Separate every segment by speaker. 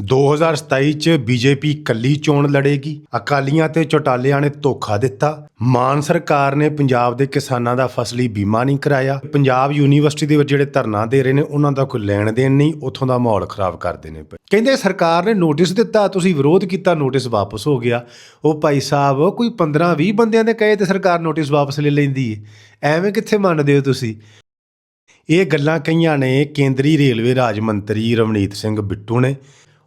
Speaker 1: 2027 ਚ ਬੀਜੇਪੀ ਕੱਲੀ ਚੋਣ ਲੜੇਗੀ। ਅਕਾਲੀਆਂ ਤੇ ਚੌਟਾਲਿਆਂ ਨੇ ਧੋਖਾ ਦਿੱਤਾ। ਮਾਨ ਸਰਕਾਰ ਨੇ ਪੰਜਾਬ ਦੇ ਕਿਸਾਨਾਂ ਦਾ ਫਸਲੀ ਬੀਮਾ ਨਹੀਂ ਕਰਾਇਆ। ਪੰਜਾਬ ਯੂਨੀਵਰਸਿਟੀ ਦੇ ਵਿੱਚ ਜਿਹੜੇ ਧਰਨਾ ਦੇ ਰਹੇ ਨੇ, ਉਹਨਾਂ ਦਾ ਕੋਈ ਲੈਣ ਦੇਣ ਨਹੀਂ, ਉੱਥੋਂ ਦਾ ਮਾਹੌਲ ਖਰਾਬ ਕਰਦੇ ਨੇ। ਕਹਿੰਦੇ ਸਰਕਾਰ ਨੇ ਨੋਟਿਸ ਦਿੱਤਾ, ਤੁਸੀਂ ਵਿਰੋਧ ਕੀਤਾ, ਨੋਟਿਸ ਵਾਪਸ ਹੋ ਗਿਆ। ਉਹ ਭਾਈ ਸਾਹਿਬ, ਕੋਈ 15 20 ਬੰਦਿਆਂ ਦੇ ਕਹੇ ਤੇ ਸਰਕਾਰ ਨੋਟਿਸ ਵਾਪਸ ਲੈ ਲੈਂਦੀ ਹੈ ਐਵੇਂ ਕਿੱਥੇ ਮੰਨਦੇ ਹੋ ਤੁਸੀਂ? ਇਹ ਗੱਲਾਂ ਕਹੀਆਂ ਨੇ ਕੇਂਦਰੀ ਰੇਲਵੇ ਰਾਜ ਮੰਤਰੀ ਰਵਨੀਤ ਸਿੰਘ ਬਿੱਟੂ ਨੇ।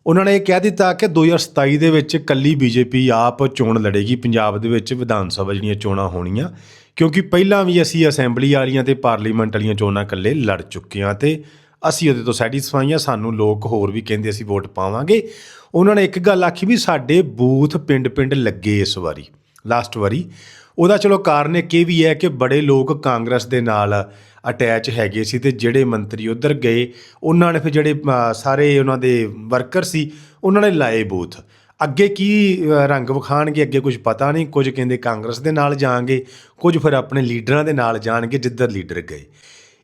Speaker 1: ਉਹਨਾਂ ਨੇ ਇਹ ਕਹਿ ਦਿੱਤਾ ਕਿ 2027 ਦੇ ਵਿੱਚ ਕੱਲੀ ਬੀਜੇਪੀ ਆਪ ਚੋਣ ਲੜੇਗੀ, ਪੰਜਾਬ ਦੇ ਵਿੱਚ ਵਿਧਾਨ ਸਭਾ ਜਿਹੜੀਆਂ ਚੋਣਾਂ ਹੋਣੀਆਂ, ਕਿਉਂਕਿ ਪਹਿਲਾਂ ਵੀ ਅਸੀਂ ਅਸੈਂਬਲੀ ਵਾਲੀਆਂ ਤੇ ਪਾਰਲੀਮੈਂਟ ਵਾਲੀਆਂ ਚੋਣਾਂ ਇਕੱਲੇ ਲੜ ਚੁੱਕੇ ਹਾਂ ਤੇ ਅਸੀਂ ਉਹਦੇ ਤੋਂ ਸੈਟੀਸਫਾਈ ਹਾਂ, ਸਾਨੂੰ ਲੋਕ ਹੋਰ ਵੀ ਕਹਿੰਦੇ ਅਸੀਂ ਵੋਟ ਪਾਵਾਂਗੇ। ਉਹਨਾਂ ਨੇ ਇੱਕ ਗੱਲ ਆਖੀ ਵੀ ਸਾਡੇ ਬੂਥ ਪਿੰਡ-ਪਿੰਡ ਲੱਗੇ ਇਸ ਵਾਰੀ ਲਾਸਟ ਵਾਰੀ। ਉਹਦਾ ਚਲੋ ਕਾਰਨ ਇੱਕ ਇਹ ਵੀ ਹੈ ਕਿ ਬੜੇ ਲੋਕ ਕਾਂਗਰਸ ਦੇ ਨਾਲ ਅਟੈਚ ਹੈਗੇ ਸੀ ਤੇ ਜਿਹੜੇ ਮੰਤਰੀ ਉਧਰ ਗਏ, ਉਹਨਾਂ ਨੇ ਫਿਰ ਜਿਹੜੇ ਸਾਰੇ ਉਹਨਾਂ ਦੇ ਵਰਕਰ ਸੀ, ਉਹਨਾਂ ਨੇ ਲਾਏ ਬੂਥ। ਅੱਗੇ ਕੀ ਰੰਗ ਵਿਖਾਣਗੇ, ਅੱਗੇ ਕੁਝ ਪਤਾ ਨਹੀਂ, ਕੁਝ ਕਹਿੰਦੇ ਕਾਂਗਰਸ ਦੇ ਨਾਲ ਜਾਣਗੇ, ਕੁਝ ਫਿਰ ਆਪਣੇ ਲੀਡਰਾਂ ਦੇ ਨਾਲ ਜਾਣਗੇ, ਜਿੱਧਰ ਲੀਡਰ ਗਏ।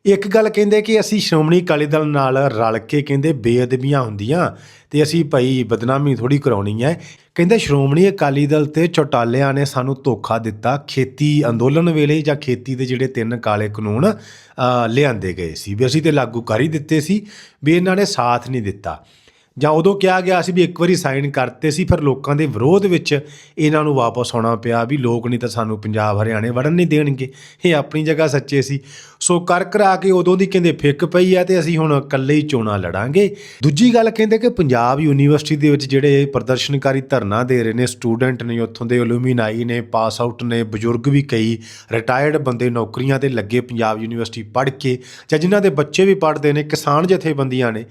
Speaker 1: ਇੱਕ ਗੱਲ ਕਹਿੰਦੇ ਕਿ ਅਸੀਂ ਸ਼੍ਰੋਮਣੀ ਅਕਾਲੀ ਦਲ ਨਾਲ ਰਲ ਕੇ ਕਹਿੰਦੇ ਬੇਅਦਬੀਆਂ ਹੁੰਦੀਆਂ ਤੇ ਅਸੀਂ ਭਾਈ ਬਦਨਾਮੀ ਥੋੜੀ ਕਰਾਉਣੀ ਹੈ। ਕਹਿੰਦੇ ਸ਼੍ਰੋਮਣੀ ਅਕਾਲੀ ਦਲ ਤੇ ਚੌਟਾਲਿਆਂ ਨੇ ਸਾਨੂੰ ਧੋਖਾ ਦਿੱਤਾ। ਖੇਤੀ ਅੰਦੋਲਨ ਵੇਲੇ ਜਾਂ ਖੇਤੀ ਦੇ ਜਿਹੜੇ ਤਿੰਨ ਕਾਲੇ ਕਾਨੂੰਨ ਲਿਆਂਦੇ ਗਏ ਸੀ। ਵੀ ਅਸੀਂ ਤੇ ਲਾਗੂ ਕਰ ਹੀ ਦਿੱਤੇ ਸੀ। ਵੀ ਇਹਨਾਂ ਨੇ ਸਾਥ ਨਹੀਂ ਦਿੱਤਾ। ਜਾਂ ਉਦੋਂ ਕਿਹਾ ਗਿਆ ਸੀ ਵੀ ਇੱਕ ਵਾਰੀ ਸਾਈਨ ਕਰਤੇ ਸੀ, ਫਿਰ ਲੋਕਾਂ ਦੇ ਵਿਰੋਧ ਵਿੱਚ ਇਹਨਾਂ ਨੂੰ ਵਾਪਸ ਆਉਣਾ ਪਿਆ ਵੀ ਲੋਕ ਨਹੀਂ ਤਾਂ ਸਾਨੂੰ ਪੰਜਾਬ, ਹਰਿਆਣੇ ਵੜਨ ਨਹੀਂ ਦੇਣਗੇ। ਇਹ ਆਪਣੀ ਜਗ੍ਹਾ ਸੱਚੇ ਸੀ। ਸੋ ਕਰ ਕਰਾ ਕੇ ਉਦੋਂ ਦੀ ਕਹਿੰਦੇ ਫਿੱਕ ਪਈ ਆ ਤੇ ਅਸੀਂ ਹੁਣ ਇਕੱਲੇ ਹੀ ਚੋਣਾਂ ਲੜਾਂਗੇ। ਦੂਜੀ ਗੱਲ ਕਹਿੰਦੇ ਕਿ ਪੰਜਾਬ ਯੂਨੀਵਰਸਿਟੀ ਦੇ ਵਿੱਚ ਜਿਹੜੇ ਪ੍ਰਦਰਸ਼ਨਕਾਰੀ ਧਰਨਾ ਦੇ ਰਹੇ ਨੇ, ਸਟੂਡੈਂਟ ਨੇ, ਉੱਥੋਂ ਦੇ ਐਲੂਮੀਨਾਈ ਨੇ ਪਾਸ ਆਊਟ ਨੇ, ਬਜ਼ੁਰਗ ਵੀ ਕਈ ਰਿਟਾਇਰਡ ਬੰਦੇ ਨੌਕਰੀਆਂ ਤੇ ਲੱਗੇ ਪੰਜਾਬ ਯੂਨੀਵਰਸਿਟੀ ਪੜ੍ਹ ਕੇ ਜਾਂ ਜਿਨ੍ਹਾਂ ਦੇ ਬੱਚੇ ਵੀ ਪੜ੍ਹਦੇ ਨੇ, ਕਿਸਾਨ ਜਥੇਬੰਦੀਆਂ ਨੇ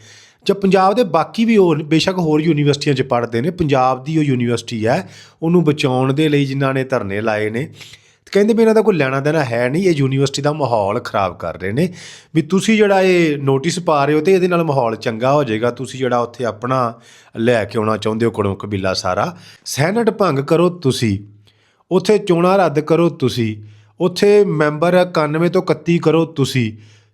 Speaker 1: ਜਾਂ ਪੰਜਾਬ ਦੇ ਬਾਕੀ ਵੀ ਹੋਰ, ਬੇਸ਼ੱਕ ਹੋਰ ਯੂਨੀਵਰਸਿਟੀਆਂ 'ਚ ਪੜ੍ਹਦੇ ਨੇ, ਪੰਜਾਬ ਦੀ ਉਹ ਯੂਨੀਵਰਸਿਟੀ ਹੈ, ਉਹਨੂੰ ਬਚਾਉਣ ਦੇ ਲਈ ਜਿਨ੍ਹਾਂ ਨੇ ਧਰਨੇ ਲਾਏ ਨੇ, ਤੇ ਕਹਿੰਦੇ ਵੀ ਇਹਨਾਂ ਦਾ ਕੋਈ ਲੈਣਾ ਦੇਣਾ ਹੈ ਨਹੀਂ, ਇਹ ਯੂਨੀਵਰਸਿਟੀ ਦਾ ਮਾਹੌਲ ਖਰਾਬ ਕਰ ਰਹੇ ਨੇ। ਵੀ ਤੁਸੀਂ ਜਿਹੜਾ ਇਹ ਨੋਟਿਸ ਪਾ ਰਹੇ ਹੋ ਤੇ ਇਹਦੇ ਨਾਲ ਮਾਹੌਲ ਚੰਗਾ ਹੋ ਜਾਏਗਾ, ਤੁਸੀਂ ਜਿਹੜਾ ਉੱਥੇ ਆਪਣਾ ਲੈ ਕੇ ਆਉਣਾ ਚਾਹੁੰਦੇ ਹੋ ਕੁੜਮ ਕਬੀਲਾ ਸਾਰਾ, ਸੈਨੇਟ ਭੰਗ ਕਰੋ ਤੁਸੀਂ, ਉੱਥੇ ਚੋਣਾਂ ਰੱਦ ਕਰੋ ਤੁਸੀਂ, ਉੱਥੇ ਮੈਂਬਰ 91 ਤੋਂ 31 ਕਰੋ ਤੁਸੀਂ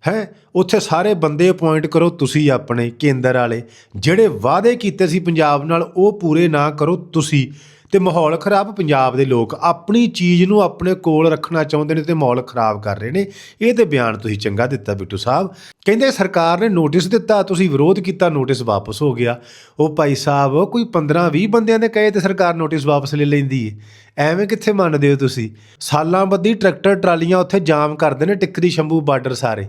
Speaker 1: ਹੈ? ਉੱਥੇ ਸਾਰੇ ਬੰਦੇ ਅਪਾਇੰਟ ਕਰੋ, ਤੁਸੀਂ ਆਪਣੇ ਕੇਂਦਰ ਵਾਲੇ। ਜਿਹੜੇ ਵਾਅਦੇ ਕੀਤੇ ਸੀ ਪੰਜਾਬ ਨਾਲ, ਉਹ ਪੂਰੇ ਨਾ ਕਰੋ ਤੁਸੀਂ। ਤੇ ਮਾਹੌਲ ਖਰਾਬ ਪੰਜਾਬ ਦੇ ਲੋਕ ਆਪਣੀ ਚੀਜ਼ ਨੂੰ ਆਪਣੇ ਕੋਲ ਰੱਖਣਾ ਚਾਹੁੰਦੇ ਨੇ ਤੇ ਮਾਹੌਲ ਖਰਾਬ ਕਰ ਰਹੇ ਨੇ। ਇਹ ਤੇ ਬਿਆਨ ਤੁਸੀਂ ਚੰਗਾ ਦਿੱਤਾ ਬਿੱਟੂ ਸਾਹਿਬ। ਕਹਿੰਦੇ ਸਰਕਾਰ ਨੇ ਨੋਟਿਸ ਦਿੱਤਾ, ਤੁਸੀਂ ਵਿਰੋਧ ਕੀਤਾ, ਨੋਟਿਸ ਵਾਪਸ ਹੋ ਗਿਆ। ਉਹ ਭਾਈ ਸਾਹਿਬ, ਕੋਈ 15 20 ਬੰਦਿਆਂ ਦੇ ਕਹੇ ਤੇ ਸਰਕਾਰ ਨੋਟਿਸ ਵਾਪਸ ਲੈ ਲੈਂਦੀ ਹੈ ਐਵੇਂ ਕਿੱਥੇ ਮੰਨਦੇ ਹੋ ਤੁਸੀਂ? ਸਾਲਾਂ ਬੱਧੀ ਟਰੈਕਟਰ, ਟਰਾਲੀਆਂ ਉੱਥੇ ਜਾਮ ਕਰਦੇ ਨੇ, ਟਿੱਕਰੀ, ਸ਼ੰਭੂ, ਬਾਰਡਰ ਸਾਰੇ।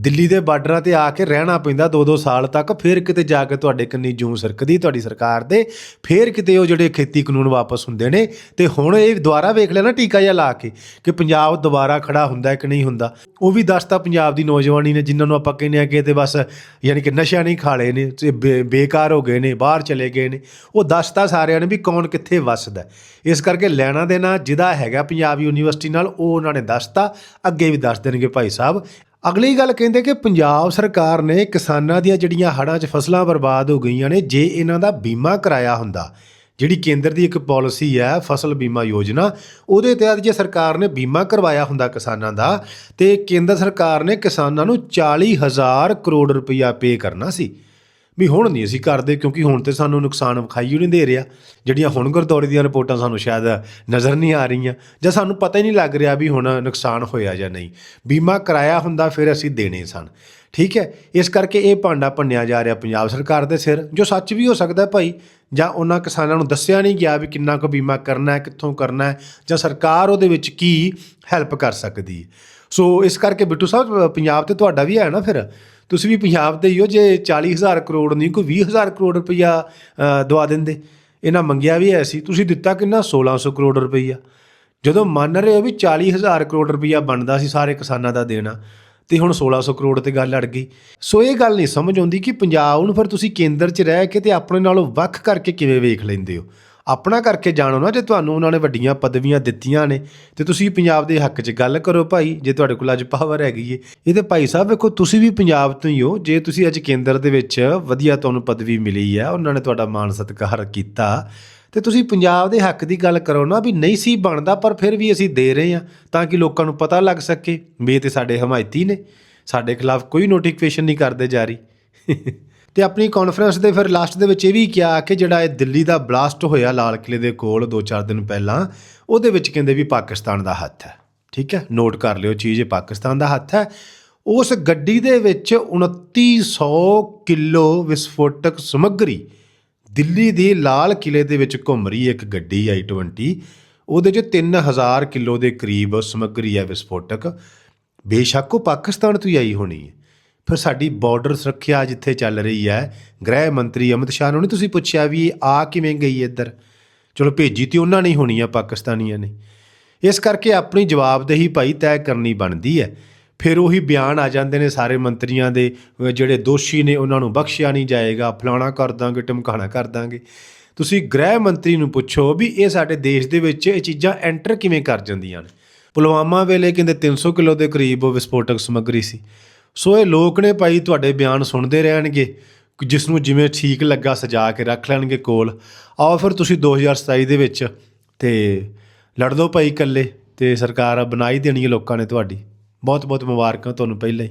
Speaker 1: ਦਿੱਲੀ ਦੇ ਬਾਰਡਰਾਂ ਤੇ ਆ ਕੇ ਰਹਿਣਾ ਪੈਂਦਾ 2-2 ਸਾਲ ਤੱਕ, ਫਿਰ ਕਿਤੇ ਜਾ ਕੇ ਤੁਹਾਡੇ ਕੰਨੀ ਜੂੰ ਸਰਕਦੀ, ਤੁਹਾਡੀ ਸਰਕਾਰ ਦੇ, ਫਿਰ ਕਿਤੇ ਉਹ ਜਿਹੜੇ ਖੇਤੀ ਕਾਨੂੰਨ ਵਾਪਸ ਹੁੰਦੇ ਨੇ, ਤੇ ਹੁਣ ਇਹ ਦੁਬਾਰਾ ਵੇਖ ਲੈਣਾ ਟੀਕਾ ਜਿਹਾ ਲਾ ਕੇ ਕਿ ਪੰਜਾਬ ਦੁਬਾਰਾ ਖੜਾ ਹੁੰਦਾ ਕਿ ਨਹੀਂ ਹੁੰਦਾ। ਉਹ ਵੀ ਦੱਸਤਾ ਪੰਜਾਬ ਦੀ ਨੌਜਵਾਨੀ ਨੇ, ਜਿਨ੍ਹਾਂ ਨੂੰ ਆਪਾਂ ਕਹਿੰਦੇ ਆ ਕਿ ਤੇ ਬਸ ਯਾਨੀ ਕਿ ਨਸ਼ਾ ਨਹੀਂ ਖਾ ਲਏ ਨੇ, ਤੇ ਬੇ- ਬੇਕਾਰ ਹੋ ਗਏ ਨੇ, ਬਾਹਰ ਚਲੇ ਗਏ ਨੇ। ਉਹ ਦੱਸਤਾ ਸਾਰਿਆਂ ਨੇ ਵੀ ਕੌਣ ਕਿੱਥੇ ਵੱਸਦਾ ਇਸ ਕਰਕੇ ਲੈਣਾ ਦੇਣਾ ਜਿਹਦਾ ਹੈਗਾ ਪੰਜਾਬ ਯੂਨੀਵਰਸਿਟੀ ਨਾਲ, ਉਹ ਉਹਨਾਂ ਨੇ ਦੱਸਤਾ ਅੱਗੇ ਵੀ ਦੱਸ ਦੇਣਗੇ ਭਾਈ ਸਾਹਿਬ। ਅਗਲੀ ਗੱਲ ਕਹਿੰਦੇ ਕਿ ਪੰਜਾਬ ਸਰਕਾਰ ਨੇ ਕਿਸਾਨਾਂ ਦੀਆਂ ਜਿਹੜੀਆਂ ਹੜ੍ਹਾਂ 'ਚ ਫਸਲਾਂ ਬਰਬਾਦ ਹੋ ਗਈਆਂ ਨੇ, ਜੇ ਇਹਨਾਂ ਦਾ ਬੀਮਾ ਕਰਾਇਆ ਹੁੰਦਾ, ਜਿਹੜੀ ਕੇਂਦਰ ਦੀ ਇੱਕ ਪਾਲਿਸੀ ਹੈ, ਫਸਲ ਬੀਮਾ ਯੋਜਨਾ, ਉਹਦੇ ਤਹਿਤ ਜੇ ਸਰਕਾਰ ਨੇ ਬੀਮਾ ਕਰਵਾਇਆ ਹੁੰਦਾ ਕਿਸਾਨਾਂ ਦਾ, ਤੇ ਕੇਂਦਰ ਸਰਕਾਰ ਨੇ ਕਿਸਾਨਾਂ ਨੂੰ 40000 ਕਰੋੜ ਰੁਪਇਆ ਪੇ ਕਰਨਾ ਸੀ। ਵੀ ਹੁਣ ਨਹੀਂ ਅਸੀਂ ਕਰਦੇ, ਕਿਉਂਕਿ ਹੁਣ ਤੇ ਸਾਨੂੰ ਨੁਕਸਾਨ ਵਿਖਾਈ ਹੀ ਨਹੀਂ ਦੇ ਰਿਹਾ। ਜਿਹੜੀਆਂ ਹੁਣ ਗੁਰਦੌਰੇ ਦੀਆਂ ਰਿਪੋਰਟਾਂ ਸਾਨੂੰ ਸ਼ਾਇਦ ਨਜ਼ਰ ਨਹੀਂ ਆ ਰਹੀਆਂ, ਜਾਂ ਸਾਨੂੰ ਪਤਾ ਹੀ ਨਹੀਂ ਲੱਗ ਰਿਹਾ ਵੀ ਹੁਣ ਨੁਕਸਾਨ ਹੋਇਆ ਜਾਂ ਨਹੀਂ। ਬੀਮਾ ਕਰਾਇਆ ਹੁੰਦਾ, ਫਿਰ ਅਸੀਂ ਦੇਣੇ ਸਨ। ਠੀਕ ਹੈ, ਇਸ ਕਰਕੇ ਇਹ ਭਾਂਡਾ ਭੰਨਿਆ ਜਾ ਰਿਹਾ ਪੰਜਾਬ ਸਰਕਾਰ ਦੇ ਸਿਰ, ਜੋ ਸੱਚ ਵੀ ਹੋ ਸਕਦਾ ਭਾਈ, ਜਾਂ ਉਹਨਾਂ ਕਿਸਾਨਾਂ ਨੂੰ ਦੱਸਿਆ ਨਹੀਂ ਗਿਆ ਵੀ ਕਿੰਨਾ ਕੁ ਬੀਮਾ ਕਰਨਾ ਹੈ, ਕਿੱਥੋਂ ਕਰਨਾ ਹੈ, ਜਾਂ ਸਰਕਾਰ ਉਹਦੇ ਵਿੱਚ ਕੀ ਹੈਲਪ ਕਰ ਸਕਦੀ ਹੈ। ਸੋ ਇਸ ਕਰਕੇ ਬਿੱਟੂ ਸਾਹਿਬ, ਪੰਜਾਬ ਤੇ ਤੁਹਾਡਾ ਵੀ ਹੈ ਨਾ ਫਿਰ? ਤੁਸੀਂ ਵੀ ਪੰਜਾਬ 'ਤੇ ਹੀ ਹੋ, ਜੇ 40000 ਕਰੋੜ ਨਹੀਂ, ਕੋਈ 20000 ਕਰੋੜ ਰੁਪਈਆ ਦਵਾ ਦਿੰਦੇ। ਇਹਨਾਂ ਮੰਗਿਆ ਵੀ ਐ ਸੀ, ਤੁਸੀਂ ਦਿੱਤਾ ਕਿੰਨਾ? 1600 ਕਰੋੜ ਰੁਪਈਆ। ਜਦੋਂ ਮੰਨ ਰਹੇ ਹੋ ਵੀ 40000 ਕਰੋੜ ਰੁਪਈਆ ਬਣਦਾ ਸੀ ਸਾਰੇ ਕਿਸਾਨਾਂ ਦਾ ਦੇਣਾ, ਤੇ ਹੁਣ 1600 ਕਰੋੜ ਤੇ ਗੱਲ ਅੜ ਗਈ। ਸੋ ਇਹ ਗੱਲ ਨਹੀਂ ਸਮਝ ਆਉਂਦੀ ਕਿ ਪੰਜਾਬ ਨੂੰ ਫਿਰ ਤੁਸੀਂ ਕੇਂਦਰ 'ਚ ਰਹਿ ਕੇ ਤੇ ਆਪਣੇ ਨਾਲੋਂ ਵੱਖ ਕਰਕੇ ਕਿਵੇਂ ਵੇਖ ਲੈਂਦੇ ਹੋ? ਆਪਣਾ ਕਰਕੇ ਜਾਣੋ ਨਾ ਜੇ ਤੁਹਾਨੂੰ ਉਹਨਾਂ ਨੇ ਵੱਡੀਆਂ ਪਦਵੀਆਂ ਦਿੱਤੀਆਂ ਨੇ, ਤੇ ਤੁਸੀਂ ਪੰਜਾਬ ਦੇ ਹੱਕ 'ਚ ਗੱਲ ਕਰੋ ਭਾਈ, ਜੇ ਤੁਹਾਡੇ ਕੋਲ ਅੱਜ ਪਾਵਰ ਹੈਗੀ ਏ। ਇਹ ਤੇ ਭਾਈ ਸਾਹਿਬ ਵੇਖੋ, ਤੁਸੀਂ ਵੀ ਪੰਜਾਬ ਤੋਂ ਹੀ ਹੋ, ਜੇ ਤੁਸੀਂ ਅੱਜ ਕੇਂਦਰ ਦੇ ਵਿੱਚ ਵਧੀਆ ਤੁਹਾਨੂੰ ਪਦਵੀ ਮਿਲੀ ਹੈ ਉਹਨਾਂ ਨੇ ਤੁਹਾਡਾ ਮਾਣ ਸਤਿਕਾਰ ਕੀਤਾ, ਤੇ ਤੁਸੀਂ ਪੰਜਾਬ ਦੇ ਹੱਕ ਦੀ ਗੱਲ ਕਰੋ ਨਾ ਵੀ ਨਹੀਂ ਸੀ ਬਣਦਾ, ਪਰ ਫਿਰ ਵੀ ਅਸੀਂ ਦੇ ਰਹੇ ਹਾਂ, ਤਾਂ ਕਿ ਲੋਕਾਂ ਨੂੰ ਪਤਾ ਲੱਗ ਸਕੇ। ਵੀ ਇਹ ਤੇ ਸਾਡੇ ਹਮਾਇਤੀ ਨੇ, ਸਾਡੇ ਖਿਲਾਫ ਕੋਈ ਨੋਟੀਫਿਕੇਸ਼ਨ ਨਹੀਂ ਕਰਦੇ ਜਾਰੀ। ਤੇ ਆਪਣੀ ਕਾਨਫਰੰਸ ਦੇ ਫਿਰ ਲਾਸਟ ਦੇ ਵਿੱਚ ਇਹ ਵੀ ਕਿਹਾ ਕਿ ਜਿਹੜਾ ਇਹ ਦਿੱਲੀ ਦਾ ਬਲਾਸਟ ਹੋਇਆ ਲਾਲ ਕਿਲੇ ਦੇ ਕੋਲ 2-4 ਦਿਨ ਪਹਿਲਾਂ, ਉਹਦੇ ਵਿੱਚ ਕਹਿੰਦੇ ਵੀ ਪਾਕਿਸਤਾਨ ਦਾ ਹੱਥ ਹੈ। ਠੀਕ ਹੈ? ਨੋਟ ਕਰ ਲਿਓ ਚੀਜ਼, ਇਹ ਪਾਕਿਸਤਾਨ ਦਾ ਹੱਥ ਹੈ। ਉਸ ਗੱਡੀ ਦੇ ਵਿੱਚ 2900 ਕਿਲੋ ਵਿਸਫੋਟਕ ਸਮੱਗਰੀ ਦਿੱਲੀ ਦੇ ਲਾਲ ਕਿਲੇ ਦੇ ਵਿੱਚ ਘੁੰਮ ਰਹੀ ਇੱਕ ਗੱਡੀ ਆਈ 20 ਉਹਦੇ 'ਚ 3000 ਕਿਲੋ ਦੇ ਕਰੀਬ ਸਮੱਗਰੀ ਹੈ ਵਿਸਫੋਟਕ। ਬੇਸ਼ੱਕ ਉਹ ਪਾਕਿਸਤਾਨ ਤੋਂ ਹੀ ਆਈ ਹੋਣੀ ਹੈ। ਫਿਰ ਸਾਡੀ ਬਾਰਡਰ ਸੁਰੱਖਿਆ ਜਿੱਥੇ ਚੱਲ ਰਹੀ ਹੈ, ਗ੍ਰਹਿ ਮੰਤਰੀ ਅਮਿਤ ਸ਼ਾਹ ਨੂੰ ਨਹੀਂ ਤੁਸੀਂ ਪੁੱਛਿਆ ਵੀ ਇਹ ਆ ਕਿਵੇਂ ਗਈ ਇੱਧਰ? ਚਲੋ ਭੇਜੀ ਤੇ ਉਹਨਾਂ ਨੇ ਹੋਣੀ ਆ, ਪਾਕਿਸਤਾਨੀਆਂ ਨੇ। ਇਸ ਕਰਕੇ ਆਪਣੀ ਜਵਾਬਦੇਹੀ ਭਾਈ ਤੈਅ ਕਰਨੀ ਬਣਦੀ ਹੈ। ਫਿਰ ਉਹੀ ਬਿਆਨ ਆ ਜਾਂਦੇ ਨੇ ਸਾਰੇ ਮੰਤਰੀਆਂ ਦੇ ਜਿਹੜੇ ਦੋਸ਼ੀ ਨੇ ਉਹਨਾਂ ਨੂੰ ਬਖਸ਼ਿਆ ਨਹੀਂ ਜਾਏਗਾ, ਫਲਾਣਾ ਕਰ ਦਾਂਗੇ ਟਮਕਾਣਾ ਕਰ ਦਾਂਗੇ। ਤੁਸੀਂ ਗ੍ਰਹਿ ਮੰਤਰੀ ਨੂੰ ਪੁੱਛੋ ਵੀ ਇਹ ਸਾਡੇ ਦੇਸ਼ ਦੇ ਵਿੱਚ ਇਹ ਚੀਜ਼ਾਂ ਐਂਟਰ ਕਿਵੇਂ ਕਰ ਜਾਂਦੀਆਂ ਨੇ? ਪੁਲਵਾਮਾ ਵੇਲੇ ਕਹਿੰਦੇ 300 ਕਿਲੋ ਦੇ ਕਰੀਬ ਵਿਸਫੋਟਕ ਸਮੱਗਰੀ ਸੀ। ਸੋ ਇਹ ਲੋਕ ਨੇ ਭਾਈ ਤੁਹਾਡੇ ਬਿਆਨ ਸੁਣਦੇ ਰਹਿਣਗੇ ਜਿਸ ਨੂੰ ਜਿਵੇਂ ਠੀਕ ਲੱਗਾ ਸਜਾ ਕੇ ਰੱਖ ਲੈਣਗੇ ਕੋਲ। ਆਓ ਫਿਰ ਤੁਸੀਂ 2027 ਦੇ ਵਿੱਚ ਤੇ ਲੜ ਦੋ ਭਾਈ ਇਕੱਲੇ ਤੇ ਸਰਕਾਰ ਬਣਾਈ ਦੇਣੀ ਹੈ ਲੋਕਾਂ ਨੇ ਤੁਹਾਡੀ। ਬਹੁਤ ਬਹੁਤ ਮੁਬਾਰਕਾਂ ਤੁਹਾਨੂੰ ਪਹਿਲਾਂ ਹੀ।